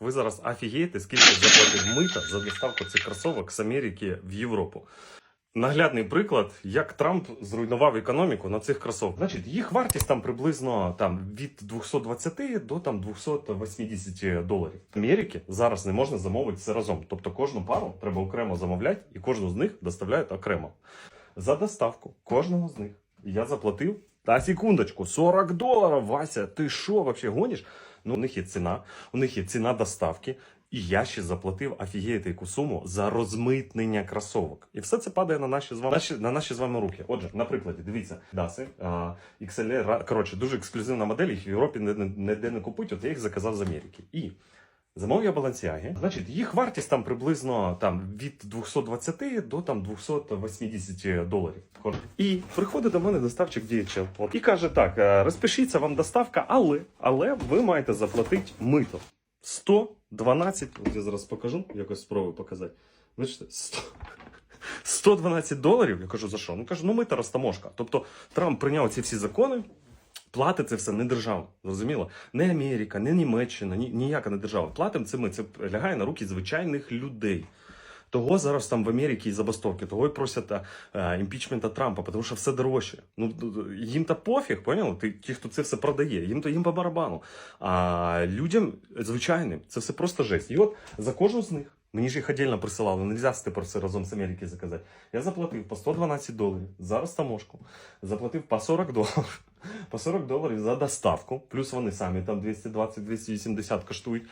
ви зараз офігієте, скільки заплатив мита за доставку цих кросовок з Америки в Європу. Наглядний приклад, як Трамп зруйнував економіку на цих кросовках. Значить, їх вартість там приблизно там від 220 до там 280 доларів. В Америки зараз не можна замовити все разом. Тобто кожну пару треба окремо замовляти, і кожну з них доставляють окремо. За доставку кожного з них я заплатив. Та секундочку, 40 доларів, Вася, ти що, вообще гониш? Ну, у них є ціна, у них є ціна доставки, і я ще заплатив офігієте яку суму за розмитнення кросовок. І все це падає на наші з вами наші, на наші з вами руки. Отже, на прикладі, дивіться, Даси, XLR, ра- коротше, дуже ексклюзивна модель, їх в Європі ніде не, не, не купують, от я їх заказав з Америки. І Замовив я Балансіаги. Значить, їх вартість там приблизно там від 220 до там 280 доларів. І приходить до мене доставчик DHL. От, і каже: так, е, розпишіться вам доставка, але, але ви маєте заплатити мито. 112, от я зараз покажу, якось спробую показати. Бачите, 100, 112 доларів. Я кажу, за що? Ну кажу, ну мита розтаможка. Тобто Трамп прийняв ці всі закони. Платить це все не держава, зрозуміло? Не Америка, не Німеччина, ні, ніяка не держава. Платимо це ми. Це лягає на руки звичайних людей. Того зараз там в Америці і забастовки, того і просять е, імпічмента Трампа, тому що все дорожче. Ну їм то пофіг, поняли? Ти ті, хто це все продає, їм то їм по барабану. А людям звичайним це все просто жесть. І от за кожну з них. Мені ж їх отдельно присилали, нельзя тепер все разом з Америки заказати. Я заплатив по 112 доларів за розтаможку, заплатив по 40 доларів, по 40 доларів за доставку, плюс вони самі там 220-280 коштують.